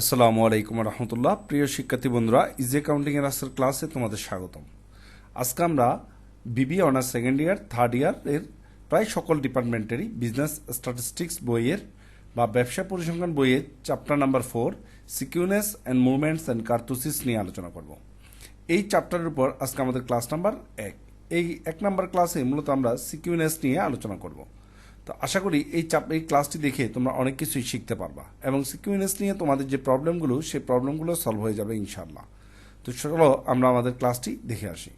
আসসালামু আলাইকুম রহমতুল্লাহ। প্রিয় শিক্ষার্থী বন্ধুরা ইজি অ্যাকাউন্টিং এর আজকের ক্লাসে তোমাদের স্বাগতম। আজকে আমরা BB honours second year third year এর প্রায় সকল ডিপার্টমেন্টেরই বিজনেস স্ট্যাটিস্টিক্স বইয়ের বা ব্যবসা পরিসংখ্যান বইয়ের chapter number four skewness and movements and kurtosis নিয়ে আলোচনা করব। এই চ্যাপ্টারের উপর আজকে আমাদের ক্লাস নাম্বার এক। এই এক নাম্বার ক্লাসে মূলত আমরা সিকিউনেস নিয়ে আলোচনা করব। তো আশা করি এই চাপ, এই ক্লাসটি দেখে তোমরা অনেক কিছুই শিখতে পারবা এবং সিকিউনেস নিয়ে তোমাদের যে প্রবলেমগুলো, সেই প্রবলেমগুলো সলভ হয়ে যাবে ইনশাল্লাহ তো চলো আমরা আমাদের ক্লাসটি দেখে আসি।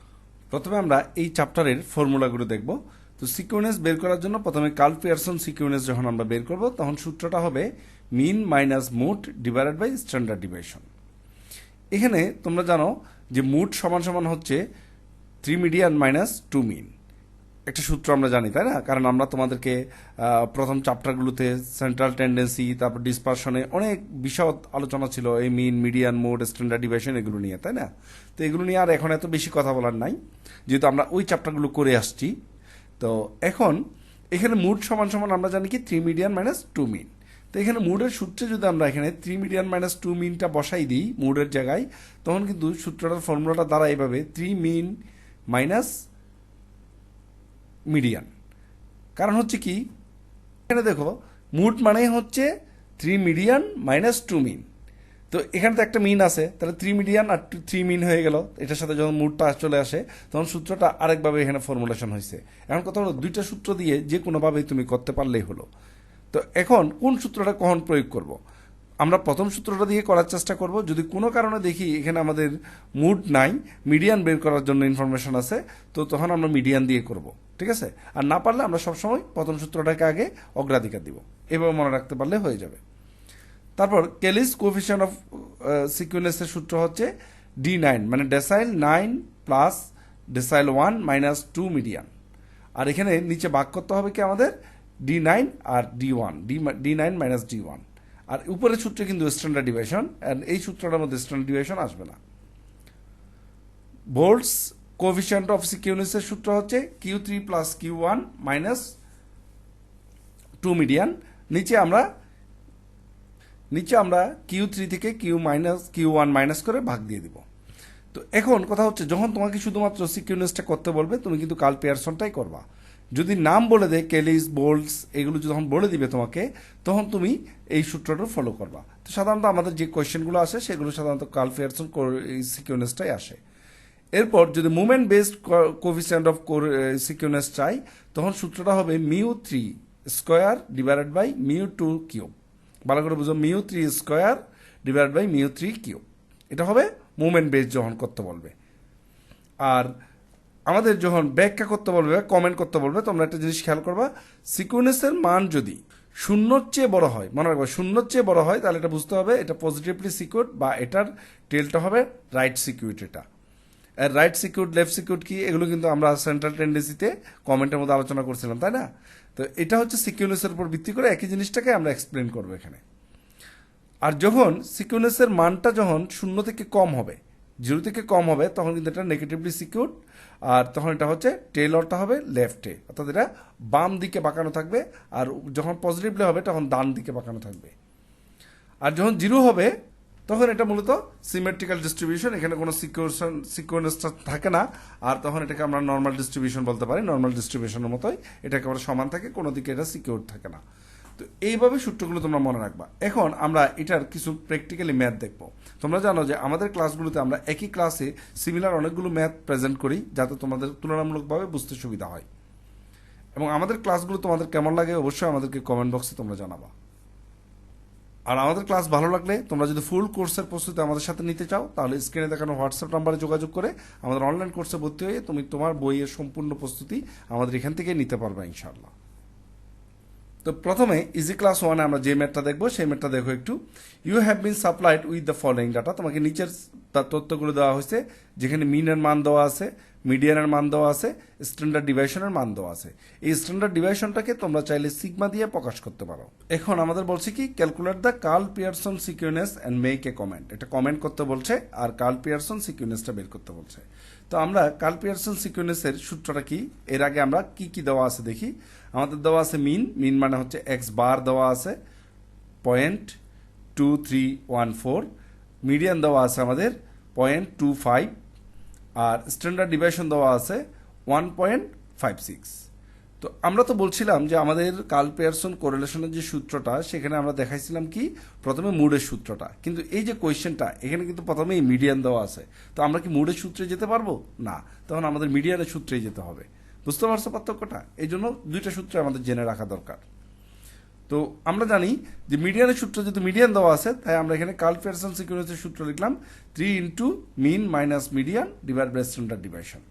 প্রথমে আমরা এই চ্যাপ্টারের ফর্মুলাগুলো দেখব। তো সিকিউনেস বের করার জন্য প্রথমে কার্ল পিয়ারসন সিকিউনেস যখন আমরা বের করব, তখন সূত্রটা হবে mean minus mode divided by standard deviation এখানে তোমরা জানো যে মুট সমান সমান হচ্ছে three median minus two mean. একটা সূত্র আমরা জানি, তাই না? কারণ আমরা তোমাদেরকে প্রথম চ্যাপ্টারগুলোতে সেন্ট্রাল টেন্ডেন্সি তারপর ডিসপারশনে অনেক বিশদ আলোচনা ছিল, এই mean median mode standard division এগুলো নিয়ে, তাই না? তো এগুলো নিয়ে আর এখন এত বেশি কথা বলার নাই। যেহেতু আমরা ওই চ্যাপ্টারগুলো করে আসছি, তো এখন এখানে মুড সমান সমান আমরা জানি কি three median minus two mean তো এখানে মুডের সূত্রে যদি আমরা এখানে থ্রি মিডিয়ান মাইনাস টু মিনটা বসাই দিই মুডের জায়গায়, তখন কিন্তু সূত্রটার ফর্মুলাটা দ্বারা এইভাবে থ্রি মিন মাইনাস মিডিয়ান। কারণ হচ্ছে কি? এখানে দেখো মুড মানেই হচ্ছে three median minus two mean তো এখানে তো একটা মিন আছে, তাহলে থ্রি মিডিয়ান আর থ্রি মিন হয়ে গেল। এটার সাথে যখন মুডটা চলে আসে, তখন সূত্রটা আরেকভাবে এখানে ফর্মুলেশন হয়েছে। এখন কথা হলো, দুইটা সূত্র দিয়ে যে কোনোভাবেই তুমি করতে পারলেই হলো। তো এখন কোন সূত্রটা কখন প্রয়োগ করব। আমরা প্রথম সূত্রটা দিয়ে করার চেষ্টা করব। যদি কোনো কারণে দেখি এখানে আমাদের মুড নাই, মিডিয়ান বের করার জন্য ইনফরমেশন আছে, তো তখন আমরা মিডিয়ান দিয়ে করব, ঠিক আছে? আর না পারলে আমরা সবসময় প্রথম সূত্রটাকে আগে অগ্রাধিকার দিব। এভাবে মনে রাখতে পারলে হয়ে যাবে। তারপর কেলিস কোফিশিয়ান অফ সিকুয়েন্সের সূত্র হচ্ছে ডি নাইন মানে decile nine plus decile one minus two median আর এখানে নিচে ভাগ করতে হবে কি আমাদের? ডি নাইন আর D one D D nine minus D one আর উপরের সূত্রে কিন্তু স্ট্যান্ডার্ড ডিভিশন এই সূত্রটার মধ্যে স্ট্যান্ডার্ড ডিভিশন আসবে না। বোল্টস কোফিশিয়েন্ট অফ সিকিউনিসের সূত্র হচ্ছে Q three plus Q one minus two median নিচে আমরা নিচে আমরা কিউ থ্রি থেকে Q minus Q one minus করে ভাগ দিয়ে দিব। তো এখন কথা হচ্ছে, যখন তোমাকে শুধুমাত্র সিকিউনেসটা করতে বলবে, তুমি কিন্তু কাল পেয়ারসনটাই করবা। যদি নাম বলে দেয় কেলিস বোল্টস এগুলো যখন বলে দিবে তোমাকে, তখন তুমি এই সূত্রটা ফলো করবা। তো সাধারণত আমাদের যে কোয়েশ্চেনগুলো আসে, সেগুলো সাধারণত কাল পেয়ারসন এই সিকিউনেসটাই আসে। এরপর যদি movement based coefficient of skewness চাই, তখন সূত্রটা হবে mu three square divided by mu two cube. ভালো করে বুঝো, mu three square divide by mu three cube. এটা হবে মুভমেন্ট বেস যখন করতে বলবে। আর আমাদের যখন ব্যাখ্যা করতে বলবে কমেন্ট করতে বলবে, তোমরা একটা জিনিস খেয়াল করবা, সিকুয়েন্সের মান যদি শূন্যর চেয়ে বড় হয়, মনে রাখবা, শূন্যর চেয়ে বড় হয়, তাহলে এটা বুঝতে হবে, এটা পজিটিভলি সিকিউর বা এটার টেলটা হবে রাইট সিকিউরিট এটা। রাইট সিকিউর লেফট সিকিউর কি, এগুলো কিন্তু আমরা সেন্ট্রাল টেন্ডেন্সিতে কমেন্টের মধ্যে আলোচনা করছিলাম, তাই না? তো এটা হচ্ছে সিকিউনেসের উপর ভিত্তি করে একই জিনিসটাকে আমরা এক্সপ্লেন করব এখানে। আর যখন সিকিউনেসের মানটা যখন শূন্য থেকে কম হবে জিরো থেকে কম হবে, তখন কিন্তু এটা নেগেটিভলি সিকিউর আর তখন এটা হচ্ছে টেলরটা হবে লেফটে অর্থাৎ এটা বাম দিকে বাঁকানো থাকবে, আর যখন পজিটিভলি হবে, তখন ডান দিকে বাঁকানো থাকবে। আর যখন জিরো হবে, তখন এটা মূলত সিমেট্রিক্যাল ডিস্ট্রিবিউশন এখানে কোনো সিকিউরশন সিকিউরেন্সটা থাকে না, আর তখন এটাকে আমরা নর্মাল ডিস্ট্রিবিউশন বলতে পারি। নর্মাল ডিস্ট্রিবিউশনের মতোই এটাকে একেবারে সমান থাকে, কোনো দিকে এটা সিকিউর থাকে না। তো এইভাবে সূত্রগুলো তোমরা মনে রাখবা। এখন আমরা এটার কিছু প্র্যাকটিক্যালি ম্যাথ দেখব। তোমরা জানো যে আমাদের ক্লাসগুলোতে আমরা একই ক্লাসে সিমিলার অনেকগুলো ম্যাথ প্রেজেন্ট করি, যাতে তোমাদের তুলনামূলকভাবে বুঝতে সুবিধা হয়। এবং আমাদের ক্লাসগুলো তোমাদের কেমন লাগে অবশ্যই আমাদেরকে কমেন্ট বক্সে তোমরা জানাবা। আর আমাদের ক্লাস ভালো লাগলে তোমরা যদি ফুল কোর্সের প্রস্তুতি আমাদের সাথে নিতে চাও, তাহলে স্ক্রিনে দেখানো হোয়াটসঅ্যাপ নাম্বারে যোগাযোগ করে আমাদের অনলাইন কোর্সে ভর্তি হয়ে তুমি তোমার বইয়ের সম্পূর্ণ প্রস্তুতি আমাদের এখান থেকে নিতে পারবে ইনশাআল্লাহ। তো প্রথমে ইজি ক্লাস ওয়ানে আমরা যে ম্যাটটা দেখব, সেই ম্যাটটা দেখো একটু। You have been supplied with the following data তোমাকে নিচের তথ্যগুলো দেওয়া হয়েছে, যেখানে মিনের মান দেওয়া আছে মিডিয়ানের মান দেওয়া আছে স্ট্যান্ডার্ড ডিভাইশনের মান দেওয়া আছে। এই স্ট্যান্ডার্ড ডিভাইশনটাকে তোমরা চাইলে সিগমা দিয়ে প্রকাশ করতে পারো। এখন আমাদের বলছে কি calculate the Karl Pearson skewness and make a comment এটা কমেন্ট করতে বলছে, আর কার্ল পিয়ারসন সিকিউনেসটা বের করতে বলছে। তো আমরা কার্ল সিকিউনেসের সূত্রটা কি? এর আগে আমরা কি কি দেওয়া আছে দেখি। আমাদের দেওয়া আছে মিন মিন মানে হচ্ছে এক্স বার দেওয়া আছে point two three one four median দেওয়া আছে আমাদের পয়েন্ট টু ফাইভ আর স্ট্যান্ডার্ড ডিভাইশন দেওয়া আছে ওয়ান পয়েন্ট ফাইভ সিক্স তো আমরা তো বলছিলাম যে আমাদের কাল পেয়ারসন কোরিলেশনের যে সূত্রটা, সেখানে আমরা দেখাইছিলাম কি? প্রথমে মুডের সূত্রটা। কিন্তু এই যে কোয়েশ্চেনটা এখানে কিন্তু প্রথমেই মিডিয়ান দেওয়া আছে। তো আমরা কি মুডের সূত্রে যেতে পারব? না। তখন আমাদের মিডিয়ানের সূত্রেই যেতে হবে। বুঝতে পারছ পার্থক্যটা? এই জন্য দুইটা সূত্র আমাদের জেনে রাখা দরকার। তো আমরা জানি যে মিডিয়ানের সূত্র যেহেতু মিডিয়ান দেওয়া আছে, তাই আমরা এখানে কাল পেয়ারসন সিকুয়েন্সের সূত্র লিখলাম three into mean minus median divide by standard deviation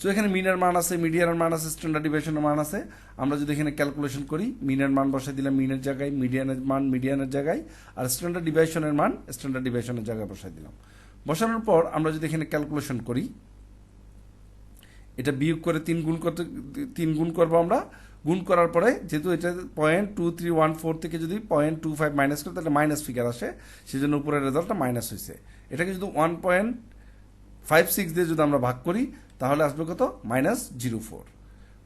so এখানে মিনের মান আছে মিডিয়ানের মান আছে স্ট্যান্ডার্ড ডিভিশনের মান আছে। আমরা যদি এখানে ক্যালকুলেশন করি মিনের মান বসাই দিলাম মিনের জায়গায় মিডিয়ানের মান মিডিয়ানের জায়গায়, আর স্ট্যান্ডার্ড ডিভিশনের মান স্ট্যান্ডার্ড ডিভিশনের জায়গায় বসাই দিলাম। বসানোর পর আমরা যদি এখানে ক্যালকুলেশন করি, এটা বিয়োগ করে তিন গুণ করতে, তিন গুণ করব আমরা। গুণ করার পরে যেহেতু এটা point two three one four থেকে যদি পয়েন্ট টু ফাইভ মাইনাস করে, তাহলে মাইনাস ফিগার আসে। সেই জন্য উপরের রেজাল্টটা মাইনাস হয়েছে এটাকে যদি ওয়ান পয়েন্ট ফাইভ সিক্স দিয়ে যদি আমরা ভাগ করি তাহলে আসবে কত? Minus zero four.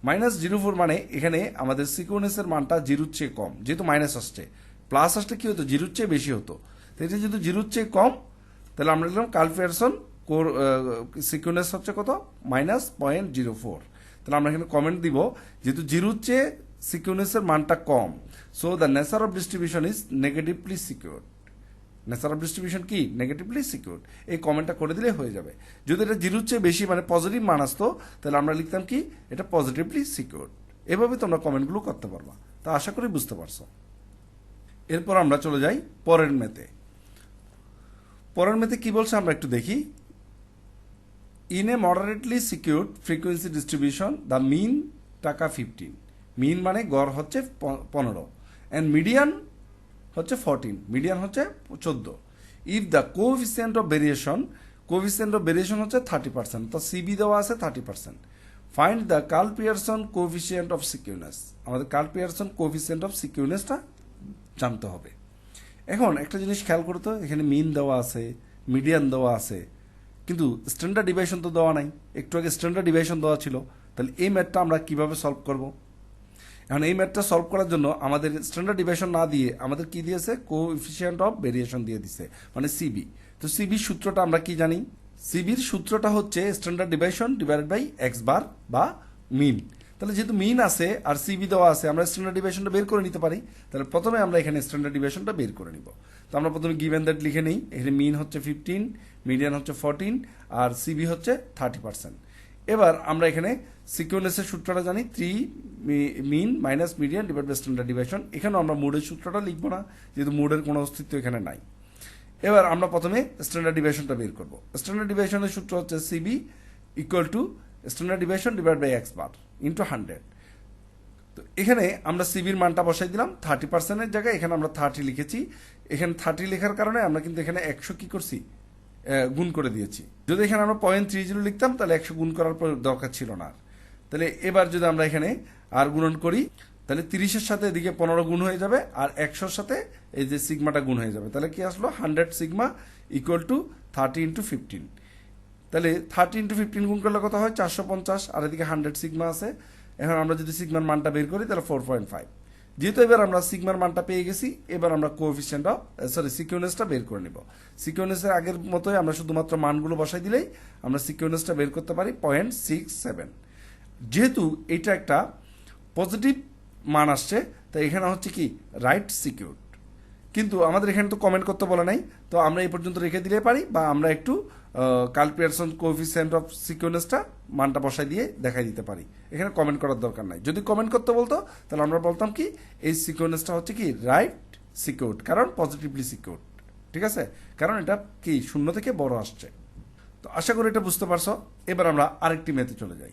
Minus zero four মানে এখানে আমাদের সিকোনেসের মানটা জিরোর চেয়ে কম, যেহেতু মাইনাস আসছে। প্লাস আসলে কি হতো? জিরোর চেয়ে বেশি হতো। তো এটা যেহেতু জিরোর চেয়ে কম, তাহলে আমরা লিখলাম কালফিয়ারসন কোর সিকোনেস হচ্ছে কত? মাইনাস পয়েন্ট জিরো ফোর তাহলে আমরা এখানে কমেন্ট দিব, যেহেতু জিরোর চেয়ে সিকিউনেসের মানটা কম so the nature of distribution is negatively skewed of distribution কি নেগেটিভলি সিকিউর এই কমেন্টটা করে দিলে হয়ে যাবে। যদি এটা জিরোর চেয়ে বেশি মানে পজিটিভ মান আসতো, তাহলে আমরা লিখতাম কি? এটা পজিটিভলি সিকিউর এভাবে তোমরা কমেন্টগুলো করতে পারবা। তা আশা করি বুঝতে পারছ। এরপর আমরা চলে যাই পরের মেতে। পরের মেতে কি বলছে আমরা একটু দেখি। In a moderately skewed frequency distribution the mean টাকা ফিফটিন মিন মানে গড় হচ্ছে পনেরো। অ্যান্ড মিডিয়ান হচ্ছে ফোরটিন মিডিয়ান হচ্ছে চোদ্দ। If the coefficient of variation coefficient of variation হচ্ছে থার্টি পার্সেন্ট তো সিবি দেওয়া আছে thirty percent find the Karl Pearson coefficient of skewness আমাদের কার্ল পিয়ারসন কোভিসিয়েন্ট অফ সিকিউনেসটা জানতে হবে। এখন একটা জিনিস খেয়াল করতো এখানে মিন দেওয়া আছে মিডিয়ান দেওয়া আছে, কিন্তু স্ট্যান্ডার্ড ডিভাইশন তো দেওয়া নাই। একটু আগে স্ট্যান্ডার্ড ডিভাইশন দেওয়া ছিল, তাহলে এই ম্যাথটা আমরা কীভাবে সলভ করব? এখন এই ম্যাথটা সলভ করার জন্য আমাদের স্ট্যান্ডার্ড ডিভাইশন না দিয়ে আমাদের কি দিয়েছে? কো ইফিসিয়েন্ট অফ ভেরিয়েশন দিয়ে দিছে মানে সিবি তো সিবির সূত্রটা আমরা কি জানি? সিবির সূত্রটা হচ্ছে standard deviation divided by X bar বা মিন তাহলে যেহেতু মিন আছে আর সিবি দেওয়া আছে, আমরা স্ট্যান্ডার্ড ডিভিশনটা বের করে নিতে পারি। তাহলে প্রথমে আমরা এখানে স্ট্যান্ডার্ড ডিভিশনটা বের করে নিব। তো আমরা প্রথমে গিভেন দ্যাট লিখে নিই। এখানে মিন হচ্ছে ফিফটিন মিডিয়ান হচ্ছে ফোরটিন আর সিবি হচ্ছে থার্টি পার্সেন্ট এবার আমরা এখানে সিকিউনেসের সূত্রটা জানি three mean minus median divide by standard division এখানেও আমরা মোডের সূত্রটা লিখব না, যেহেতু মোডের কোনো অস্তিত্ব এখানে নাই। এবার আমরা প্রথমে স্ট্যান্ডার্ড ডিভিশনটা বের করব। স্ট্যান্ডার্ড ডিভিশনের সূত্র হচ্ছে CV equal to standard division divide by X bar into hundred তো এখানে আমরা সিবির মানটা বসাই দিলাম থার্টি পার্সেন্টের জায়গায় এখানে আমরা থার্টি লিখেছি। এখানে থার্টি লেখার কারণে আমরা কিন্তু এখানে একশো কি করছি? গুণ করে দিয়েছি। যদি এখানে আমরা পয়েন্ট থ্রি জিরো লিখতাম, তাহলে একশো গুণ করার পর দরকার ছিল না তাহলে এবার যদি আমরা এখানে আর গুণন করি, তাহলে তিরিশের সাথে এদিকে পনেরো গুণ হয়ে যাবে আর একশোর সাথে এই যে সিগমাটা গুণ হয়ে যাবে। তাহলে কি আসলো? Hundred sigma equal to thirty into fifteen তাহলে থার্টি ইন্টু ফিফটিন গুণ করলে কত হয়? চারশো পঞ্চাশ। আর এদিকে হান্ড্রেড সিগমা আছে। এখন আমরা যদি সিগমার মানটা বের করি, তাহলে ফোর পয়েন্ট ফাইভ যেহেতু এবার আমরা সিগমার মানটা পেয়ে গেছি, এবার আমরা কোএফিসিয়েন্টটা সরি সিকিউনেসটা বের করে নিব। সিকিউনেসের আগের মতোই আমরা শুধুমাত্র মানগুলো বসাই দিলেই আমরা সিকিউনেসটা বের করতে পারি পয়েন্ট সিক্স সেভেন। যেহেতু এটা একটা পজিটিভ মান আসছে, তাই এখানে হচ্ছে কি, রাইট সিকিউর কিন্তু আমাদের এখানে তো কমেন্ট করতে বলা নাই, তো আমরা এই পর্যন্ত রেখে দিলে পারি বা আমরা একটু কালপিয়ারসন কোফিসিয়েন্ট অফ সিকিউনেসটা মানটা বসাই দিয়ে দেখাই দিতে পারি। এখানে কমেন্ট করার দরকার নাই। যদি কমেন্ট করতে বলতো, তাহলে আমরা বলতাম কি, এই সিকিউনেসটা হচ্ছে কি রাইট সিকিউর কারণ পজিটিভলি সিকিউর ঠিক আছে? কারণ এটা কি, শূন্য থেকে বড় আসছে। তো আশা করি এটা বুঝতে পারছ। এবার আমরা আরেকটি মেতে চলে যাই।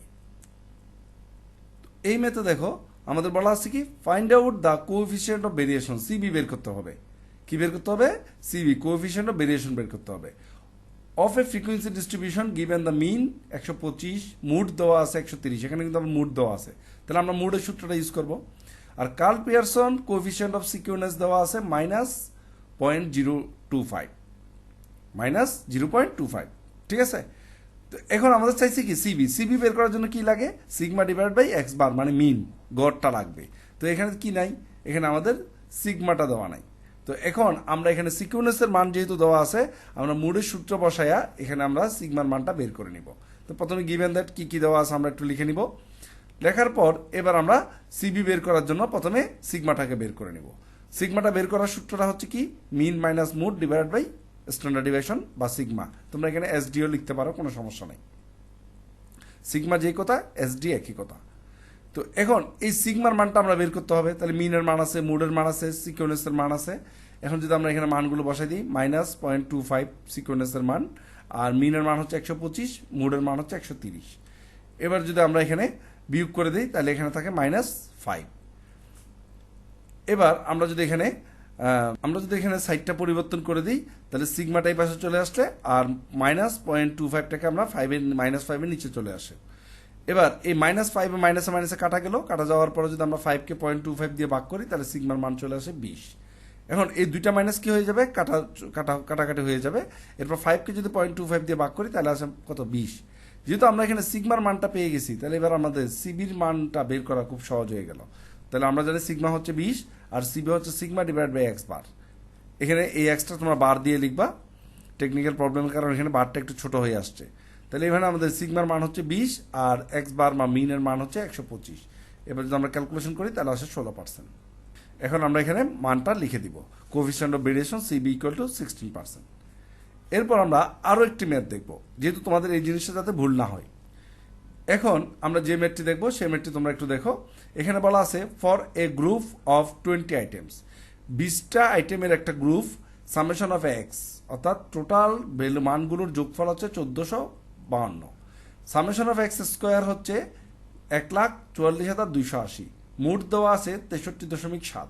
এই মেতে দেখো, আমাদের বলা আছে কি find out the coefficient of variation CV বের করতে হবে। কি বের করতে হবে? সিবি কোএফিসিয়েন্ট অফ ভেরিয়েশন বের করতে হবে। Of a frequency distribution given the mean একশো পঁচিশ মুড দেওয়া আছে একশো তিরিশ, এখানে কিন্তু আমার মুড দেওয়া আছে। তাহলে আমরা মুডের সূত্রটা ইউজ করব। আর Karl Pearson coefficient of skewness দেওয়া আছে minus point zero two five minus zero point two five ঠিক আছে? তো এখন আমাদের চাইছি কি? সিবি সিবি বের করার জন্য কি লাগে? Sigma divide by X bar মানে মিন গড়টা লাগবে। তো এখানে কি নাই? এখানে আমাদের সিগমাটা দেওয়া নাই। তো এখন আমরা এখানে সিকুয়েন্সের মান যেহেতু দেওয়া আছে, আমরা মুডের সূত্র বসাইয়া এখানে আমরা সিগমার মানটা বের করে নিব। তো প্রথমে গিভেন দ্যাট কি কি দেওয়া আছে আমরা একটু লিখে নিব। লেখার পর এবার আমরা সিবি বের করার জন্য প্রথমে সিগমাটাকে বের করে নিব। সিগমাটা বের করার সূত্রটা হচ্ছে কি? Mean minus mode divide by standard division বা সিগমা তোমরা এখানে এসডিও লিখতে পারো, কোনো সমস্যা নেই। সিগমা যেই কথা এসডি একই কথা তো এখন এই সিগমার মানটা আমরা বের করতে হবে। তাহলে মিনের মান আছে, মুডের মান আছে, সিকোয়েন্সের মান আছে। এখন যদি আমরা এখানে মানগুলো বসাই দিই, মাইনাস পয়েন্ট টু ফাইভ সিকোয়েন্সের মান, আর মিনের মান হচ্ছে একশো পঁচিশ, মুডের মান হচ্ছে একশো তিরিশ। এবার যদি আমরা এখানে বিয়োগ করে দিই, তাহলে এখানে থাকে মাইনাস ফাইভ। এবার আমরা যদি এখানে আমরা যদি এখানে সাইডটা পরিবর্তন করে দিই, তাহলে সিগমাটাই পাশে চলে আসলে, আর মাইনাস পয়েন্ট টু ফাইভটাকে আমরা ফাইভের মাইনাস ফাইভের নিচে চলে আসে। এবার এই মাইনাস ফাইভ মাইনাসে মাইনাসে কাটা গেল। কাটা যাওয়ার পরে যদি আমরা ফাইভকে পয়েন্ট টু ফাইভ দিয়ে ভাগ করি, তাহলে সিগমার মান চলে আসে বিশ। এখন এই দুইটা মাইনাস কি হয়ে যাবে? কাটা কাটা, কাটাকাটি হয়ে যাবে। এরপর ফাইভকে যদি পয়েন্ট টু ফাইভ দিয়ে ভাগ করি, তাহলে আসে কত? বিশ। যেহেতু আমরা এখানে সিগমার মানটা পেয়ে গেছি, তাহলে এবার আমাদের সিবির মানটা বের করা খুব সহজ হয়ে গেল। তাহলে আমরা জানি সিগমা হচ্ছে বিশ, আর C V sigma divide by x bar এখানে এই এক্সটা তোমরা বার দিয়ে লিখবা। টেকনিক্যাল প্রবলেমের কারণে এখানে বারটা একটু ছোট হয়ে আসছে। তাহলে এখানে আমাদের সিগমার মান হচ্ছে বিশ আর এক্স বার বা মিনের মান হচ্ছে একশো পঁচিশ। এবার যদি আমরা ক্যালকুলেশন করি, তাহলে আসে ষোলো পার্সেন্ট এখন আমরা এখানে মানটা লিখে দিব। Coefficient of variation CV equal to sixteen percent এরপর আমরা আরও একটি ম্যাথ দেখব, যেহেতু তোমাদের এই জিনিসটা যাতে ভুল না হয়। এখন আমরা যে ম্যাথটি দেখব, সেই ম্যাথটি তোমরা একটু দেখো। এখানে বলা আছে for a group of twenty items বিশটা আইটেমের একটা গ্রুপ সামেশন অফ এক্স অর্থাৎ টোটাল ভ্যালু মানগুলোর যোগফল হচ্ছে চোদ্দোশো বাহান্ন। সামেশন অফ এক্স স্কোয়ার হচ্ছে এক লাখ চুয়াল্লিশ হাজার দুইশো আশি। মোট দেওয়া আছে তেষট্টি দশমিক সাত।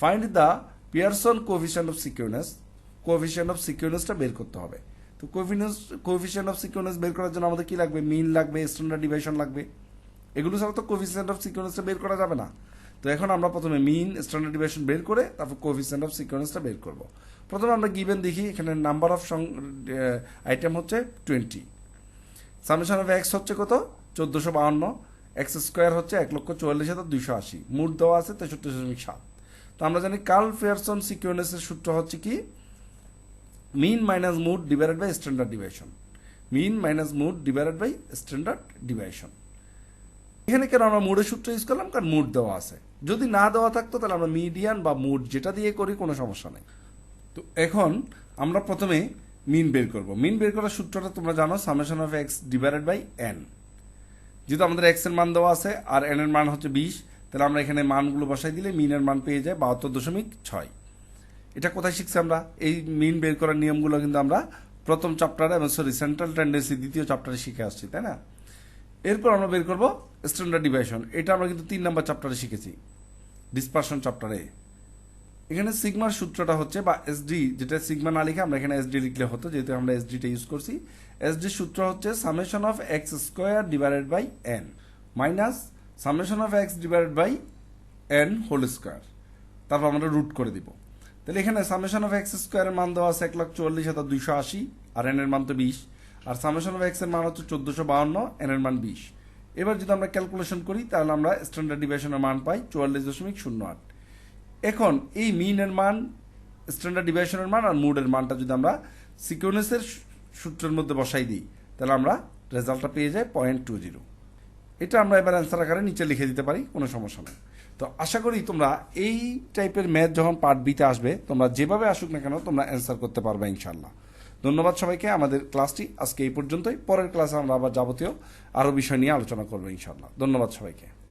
Find the Pearson coefficient of skewness coefficient of সিকিউনেসটা বের করতে হবে। তো কোভিনেস কোভিশন অফ সিকিউনেস বের করার জন্য আমাদের কি লাগবে? মিন লাগবে স্ট্যান্ডার্ড ডিভিশন লাগবে। এগুলো ছাড়া তো কোভিশন অফ সিকিউনেসটা বের করা যাবে না। তো এখন আমরা প্রথমে মিন স্ট্যান্ডার্ড ডিভিশন বের করে তারপর কোভিশন অফ সিকিউনেসটা বের করব। প্রথমে আমরা গিভেন দেখি, এখানে নাম্বার অফ আইটেম হচ্ছে টোয়েন্টি সামেশন অফ এক্স হচ্ছে কত? চোদ্দোশো বাহান্ন। এক্স স্কোয়ার হচ্ছে এক লক্ষ চুয়াল্লিশ হাজার দুইশো আশি। মুড দেওয়া আছে তেষট্টি দশমিক সাত। তো আমরা জানি কার্ল ফেয়ারসন সিকিউনেসের সূত্র হচ্ছে কি? Mean minus mode divided by standard deviation mean minus mode divided by standard deviation এখানে কেন আমরা মুডের সূত্র ইউজ করলাম? কারণ মুড দেওয়া আছে। যদি না দেওয়া থাকতো, তাহলে আমরা মিডিয়ান বা মুড যেটা দিয়ে করি কোনো সমস্যা নেই। তো এখন আমরা প্রথমে মিন বের করব। মিন বের করার সূত্রটা তোমরা জানো summation of X divided by N যেহেতু আমাদের এক্সের মান দেওয়া আছে, আর এন এর মান হচ্ছে বিশ, তাহলে আমরা এখানে মানগুলো বসাই দিলে মিনের মান পেয়ে যায় বাহাত্তর দশমিক ছয়। এটা কোথায় শিখছি আমরা? এই মিন বের করার নিয়মগুলো কিন্তু আমরা প্রথম চ্যাপ্টারে এবং সরি সেন্ট্রাল টেন্ডেন্সি দ্বিতীয় চ্যাপ্টারে শিখে আসছি, তাই না? এরপর আমরা বের করব স্ট্যান্ডার্ড ডিভিশন এটা আমরা কিন্তু তিন নম্বর চ্যাপ্টারে শিখেছি ডিসপারশন চ্যাপ্টারে এখানে সিগমার সূত্রটা হচ্ছে, বা এসডি যেটা সিগমা না লিখে আমরা এখানে এসডি লিখলে হতো, যেহেতু আমরা এসডিটা ইউজ করছি। এসডি সূত্র হচ্ছে summation of X square divided by N minus summation of X divided by N whole square তারপর আমরা রুট করে দিব। তাহলে এখানে সামেশন অফ এক্স স্কোয়ারের মান দেওয়া আছে এক লাখ চুয়াল্লিশ হাজার দুইশো আশি, আর এন এর মান তো বিশ। আর সামেশন অফ এক্সের মান হচ্ছে চোদ্দশো বাহান্ন এন এর মান বিশ। এবার যদি আমরা ক্যালকুলেশন করি, তাহলে আমরা স্ট্যান্ডার্ড ডিভিশনের মান পাই চুয়াল্লিশ দশমিক শূন্য আট। এখন এই মিনের মান স্ট্যান্ডার্ড ডিভিশনের মান আর মুডের মানটা যদি আমরা সিকিউনেসের সূত্রের মধ্যে বসাই দিই, তাহলে আমরা রেজাল্টটা পেয়ে যাই পয়েন্ট টু জিরো এটা আমরা এবার অ্যান্সার আকারে নিচে লিখে দিতে পারি, কোনো সমস্যা নেই। তো আশা করি তোমরা এই টাইপের ম্যাথ যখন পার্ট বিতে আসবে, তোমরা যেভাবে আসুক না কেন তোমরা অ্যান্সার করতে পারবে ইনশাল্লাহ ধন্যবাদ সবাইকে, আমাদের ক্লাসটি আজকে এই পর্যন্তই। পরের ক্লাসে আমরা আবার যাবতীয় আরও বিষয় নিয়ে আলোচনা করব ইনশাল্লাহ ধন্যবাদ সবাইকে।